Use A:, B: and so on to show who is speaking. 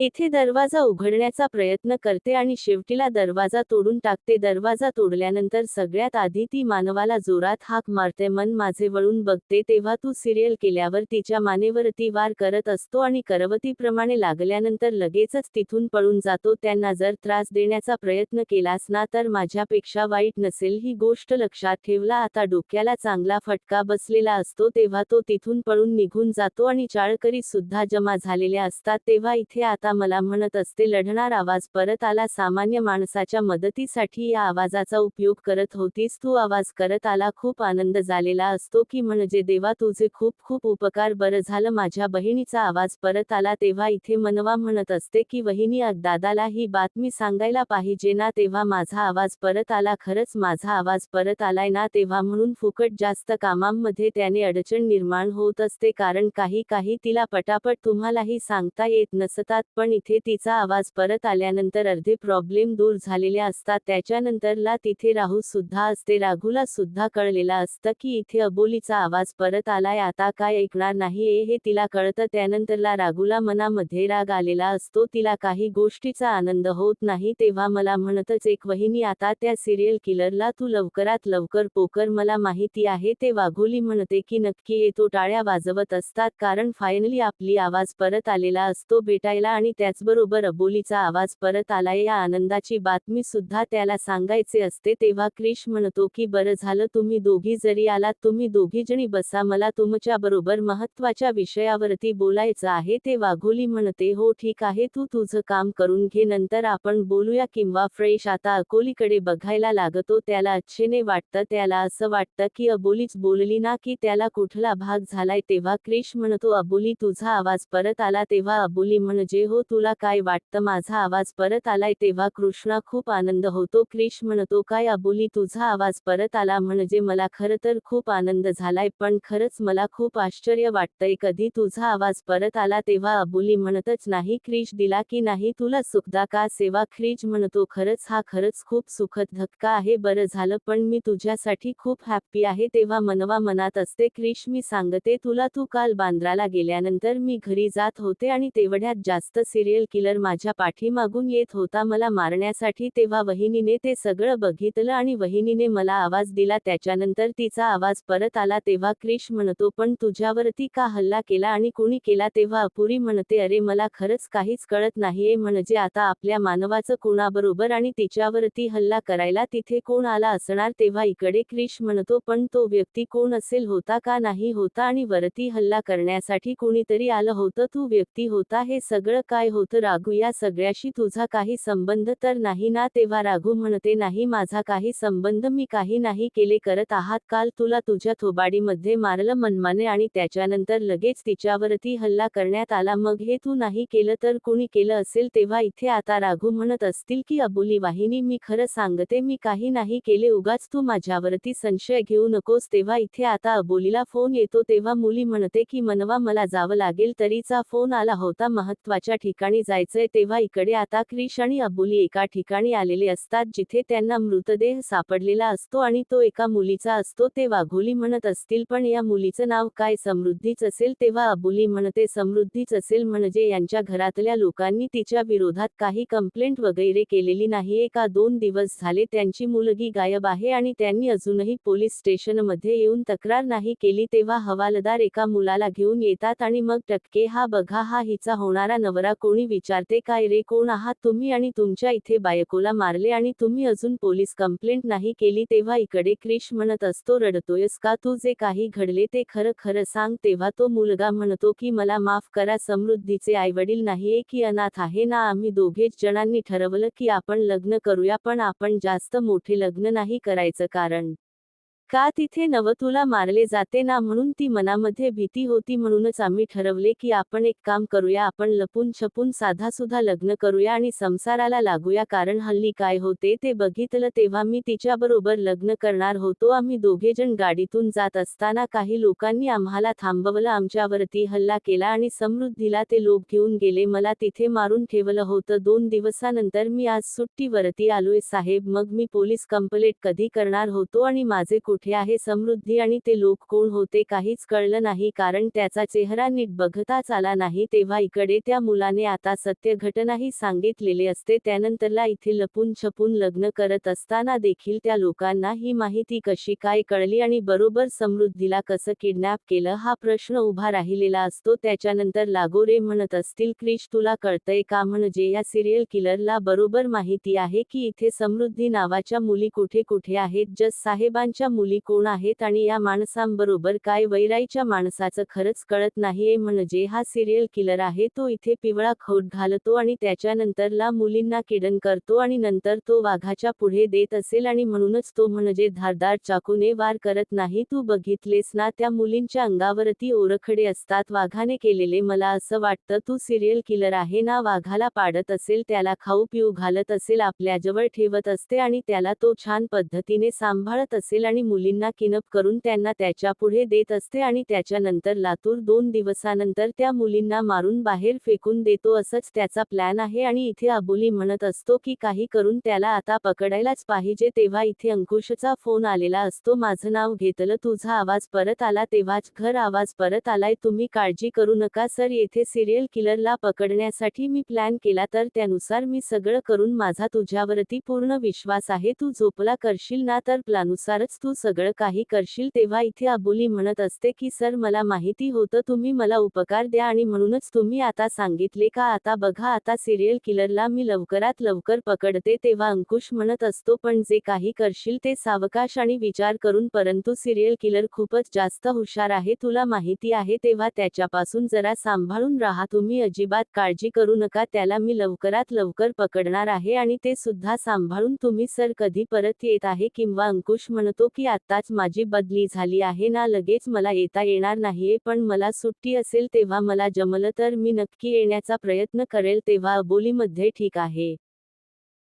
A: इथे दरवाजा उघडण्याचा प्रयत्न करते आणि शेवटीला दरवाजा तोडून टाकते. दरवाजा तोडल्यानंतर सगळ्यात आधी ती मानवाला जोरात हाक मारते. मन माझे वळून बघते तेव्हा तू सिरियल केल्यावर तिच्या मानेवर ती वार करत असतो आणि करवतीप्रमाणे लागल्यानंतर लगेचच तिथून पळून जातो. त्यांना जर त्रास देण्याचा प्रयत्न केलास ना तर माझ्यापेक्षा वाईट नसेल ही गोष्ट लक्षात ठेवला. आता डोक्याला चांगला फटका बसलेला असतो तेव्हा तो तिथून पळून निघून जातो आणि चाळकरी सुद्धा जमा झालेल्या असतात. तेव्हा इथे आता मला म्हणत असते लढणार आवाज परत आला सामान्य माणसाच्या मदतीसाठी या आवाजाचा उपयोग करत होतीस. तू आवाज करत आला खूप आनंद झालेला असतो की म्हणजे देवा तुझे खूप खूप उपकार बरं झालं. माझ्या बहिणीचा आवाज परत आला तेव्हा इथे मनवा म्हणत असते की वहिनी दादाला ही बातमी सांगायला पाहिजे ना तेव्हा माझा आवाज परत आला. खरंच माझा आवाज परत आलाय ना तेव्हा म्हणून फुकट जास्त कामांमध्ये त्याने अडचण निर्माण होत असते. कारण काही काही तिला पटापट तुम्हालाही सांगता येत नसतात पण इथे तिचा आवाज परत आल्यानंतर अर्धे प्रॉब्लेम दूर झालेले असतात. त्याच्यानंतरला तिथे राहू सुद्धा असते. राघूला सुद्धा कळलेला असतं की इथे अबोलीचा आवाज परत आलाय. आता काय ऐकणार नाहीये हे तिला कळतं. त्यानंतरला राघूला मनामध्ये राग आलेला असतो. तिला काही गोष्टीचा आनंद होत नाही. तेव्हा मला म्हणतच एक वहिनी आता त्या सिरियल किलरला तू लवकरात लवकर पोकर. मला माहिती आहे. ते वाघोली म्हणते की नक्की येतो टाळ्या वाजवत असतात. कारण फायनली आपली आवाज परत आलेला असतो. भेटायला आणि त्याचबरोबर अबोलीचा आवाज परत आलाय. या आनंदाची बातमी सुद्धा त्याला सांगायचे असते. तेव्हा क्रिश म्हणतो की बरं झालं तुम्ही दोघी जरी आलात तुम्ही दोघी जणी बसा. मला तुमच्या बरोबर महत्त्वाच्या विषयावरती बोलायचं आहे. ते वाघोली म्हणते हो ठीक आहे. तू तुझं काम करून घे. नंतर आपण बोलूया किंवा फ्रेश आता अकोलीकडे बघायला लागतो. त्याला अच्छेने वाटतं. त्याला असं वाटतं की अबोलीच बोलली ना की त्याला कुठला भाग झालाय? तेव्हा क्रिश म्हणतो अबोली तुझा आवाज परत आला. तेव्हा अबोली म्हणजे हो तुला काय वाटतं? माझा आवाज परत आलाय तेव्हा कृष्णा खूप आनंद होतो. क्रिश म्हणतो काय अबोली तुझा आवाज परत आला म्हणजे मला खरं तर खूप आनंद झालाय पण खरंच मला खूप आश्चर्य वाटतंय. कधी तुझा आवाज परत आला तेव्हा अबोली म्हणतच नाही. क्रिश दिला की नाही तुला सुखदा का सेवा? क्रिश म्हणतो खरंच हा खरंच खूप सुखद धक्का आहे बरं झालं पण मी तुझ्यासाठी खूप हॅप्पी आहे. तेव्हा मनवा मनात असते क्रिश मी सांगते तुला तू काल बांद्राला गेल्यानंतर मी घरी जात होते आणि तेवढ्यात जास्त सिरियल किलर माझ्या पाठीमागून येत होता मला मारण्यासाठी तेव्हा वहिनीने ते सगळं बघितलं आणि वहिनीने मला आवाज दिला. त्याच्यानंतर तिचा आवाज परत आला तेव्हा क्रिश म्हणतो पण तुझ्यावरती का हल्ला केला आणि कुणी केला? तेव्हा अपुरी म्हणते अरे मला खरंच काहीच कळत नाहीये म्हणजे आता आपल्या मानवाचं कोणाबरोबर आणि तिच्यावरती हल्ला करायला तिथे कोण आला असणार? तेव्हा इकडे क्रिश म्हणतो पण तो व्यक्ती कोण असेल होता का नाही होता आणि वरती हल्ला करण्यासाठी कोणीतरी आलं होतं तू व्यक्ती होता हे सगळं काय होतं राघू? या सगळ्याशी तुझा काही संबंध तर नाही ना? तेव्हा राघू म्हणते नाही माझा काही संबंध मी काही नाही केले करत आहात. काल तुला तुझ्या थोबाडीमध्ये मारलं मनमाने आणि त्याच्यानंतर लगेच तिच्यावरती हल्ला करण्यात आला. मग हे तू नाही केलं तर कुणी केलं असेल? तेव्हा इथे आता राघू म्हणत असतील की अबोली वाहिनी मी खरं सांगते मी काही नाही केले. उगाच तू माझ्यावरती संशय घेऊ नकोस. तेव्हा इथे आता अबोलीला फोन येतो. तेव्हा मुली म्हणते की मनवा मला जावं लागेल. तरीचा फोन आला होता महत्त्वाच्या ठिकाणी जायचंय तेव्हा इकडे आता क्रिश आणि अबोली एका ठिकाणी आलेले असतात जिथे त्यांना मृतदेह सापडलेला असतो आणि तो एका मुलीचा असतो. ते वाघोली म्हणत असतील पण या मुलीचं नाव काय? समृद्धीच असेल? तेव्हा अबोली म्हणते समृद्धीच असेल म्हणजे यांच्या घरातल्या लोकांनी तिच्या विरोधात काही कंप्लेंट वगैरे केलेली नाही एका दोन दिवस झाले त्यांची मुलगी गायब आहे आणि त्यांनी अजूनही पोलीस स्टेशनमध्ये येऊन तक्रार नाही केली. तेव्हा हवालदार एका मुलाला घेऊन येतात आणि मग टक्के हा बघा हा हिचा होणारा नवरा कोणी विचारते काय रे कोण आहात तुम्ही आणि तुमच्या इथे बायकोला मारले आणि तुम्ही अजून पोलीस कंप्लेंट नाही केली तेव्हा इकडे क्रिश म्हणत असतो रडतोयस का तू? जे काही घडले ते खरं खरं सांग. तेव्हा तो मुलगा म्हणतो की मला माफ करा समृद्धीचे आईवडील नाहीये की अनाथ आहे ना आम्ही दोघेच जणांनी ठरवलं की आपण लग्न करूया पण आपण जास्त मोठे लग्न नाही करायचं कारण का तिथे नवतुला मारले जाते ना म्हणून ती मनामध्ये भीती होती म्हणूनच आम्ही ठरवले की आपण एक काम करूया आपण लपून छपून साधा सुद्धा लग्न करूया आणि संसाराला लागूया कारण हल्ली काय होते ते बघितलं तेव्हा मी तिच्याबरोबर लग्न करणार होतो. आम्ही दोघेजण गाडीतून जात असताना काही लोकांनी आम्हाला थांबवलं आमच्यावरती हल्ला केला आणि समृद्धीला ते लोक घेऊन गेले. मला तिथे मारून ठेवलं होतं. दोन दिवसानंतर मी आज सुट्टीवरती आलोय साहेब. मग मी पोलीस कंप्लेंट कधी करणार होतो आणि माझे कुठे कुठे आहे समृद्धी आणि ते लोक कोण होते काहीच कळलं नाही कारण त्याचा चेहरा नीट बघताच आला नाही. तेव्हा इकडे त्या मुलाने आता सत्य घटनाही सांगितलेले असते. त्यानंतरला इथे लपून छपून लग्न करत असताना देखील त्या लोकांना ही माहिती कशी काय कळली आणि बरोबर समृद्धीला कसं किडनॅप केलं हा प्रश्न उभा राहिलेला असतो. त्याच्यानंतर लागोरे म्हणत असतील क्रिश तुला कळतंय का? म्हणजे या सिरियल किलरला बरोबर माहिती आहे की इथे समृद्धी नावाच्या मुली कुठे कुठे आहेत. जस साहेबांच्या मुली कोण आहेत आणि या माणसांबरोबर काय वैराईच्या माणसाचं खरंच कळत नाहीये म्हणजे हा सिरियल किलर आहे तो इथे पिवळा खोट घालतो आणि त्याच्यानंतरला मुलींना किडन करतो आणि नंतर तो वाघाच्या पुढे देत असेल आणि म्हणूनच तो म्हणजे धारदार चाकूने वार करत नाही. तू बघितलेस ना त्या मुलींच्या अंगावरती ओरखडे असतात वाघाने केलेले मला असं वाटतं. तू सिरियल किलर आहे ना वाघाला पाडत असेल त्याला खाऊ पिऊ घालत असेल आपल्याजवळ ठेवत असते आणि त्याला तो छान पद्धतीने सांभाळत असेल आणि मुलींना किनप करून त्यांना त्याच्या पुढे देत असते आणि त्याच्यानंतर लातूर दोन दिवसानंतर त्या मुलींना मारून बाहेर फेकून देतो असंच त्याचा प्लॅन आहे आणि इथे अबोली म्हणत असतो की काही करून त्याला आता पकडायलाच पाहिजे तेव्हा इथे अंकुशचा फोन आलेला असतो माझं नाव घेतलं तुझा आवाज परत आला तेव्हाच घर आवाज परत आलाय तुम्ही काळजी करू नका सर येथे सिरियल किलरला पकडण्यासाठी मी प्लॅन केला तर त्यानुसार मी सगळं करून माझा तुझ्यावरती पूर्ण विश्वास आहे तू झोपला करशील ना तर प्लानुसारच तू सगळं काही करशील तेव्हा इथे अबोली म्हणत असते की सर मला माहिती होतं तुम्ही मला उपकार द्या आणि म्हणूनच तुम्ही आता सांगितले का आता बघा आता सिरियल किलरला मी लवकरात लवकर पकडते तेव्हा अंकुश म्हणत असतो पण जे काही करशील ते सावकाश आणि विचार करून परंतु सिरियल किलर खूपच जास्त हुशार आहे तुला माहिती आहे तेव्हा त्याच्यापासून जरा सांभाळून राहा तुम्ही अजिबात काळजी करू नका त्याला मी लवकरात लवकर पकडणार आहे आणि ते सुद्धा सांभाळून तुम्ही सर कधी परत येत आहे? किंवा अंकुश म्हणतो की आत्ताच माझी बदली झाली आहे ना लगेच मला येता येणार नाहीये पण मला सुट्टी असेल तेव्हा मला जमलं तर मी नक्की येण्याचा प्रयत्न करेल तेव्हा अबोलीमध्ये ठीक आहे.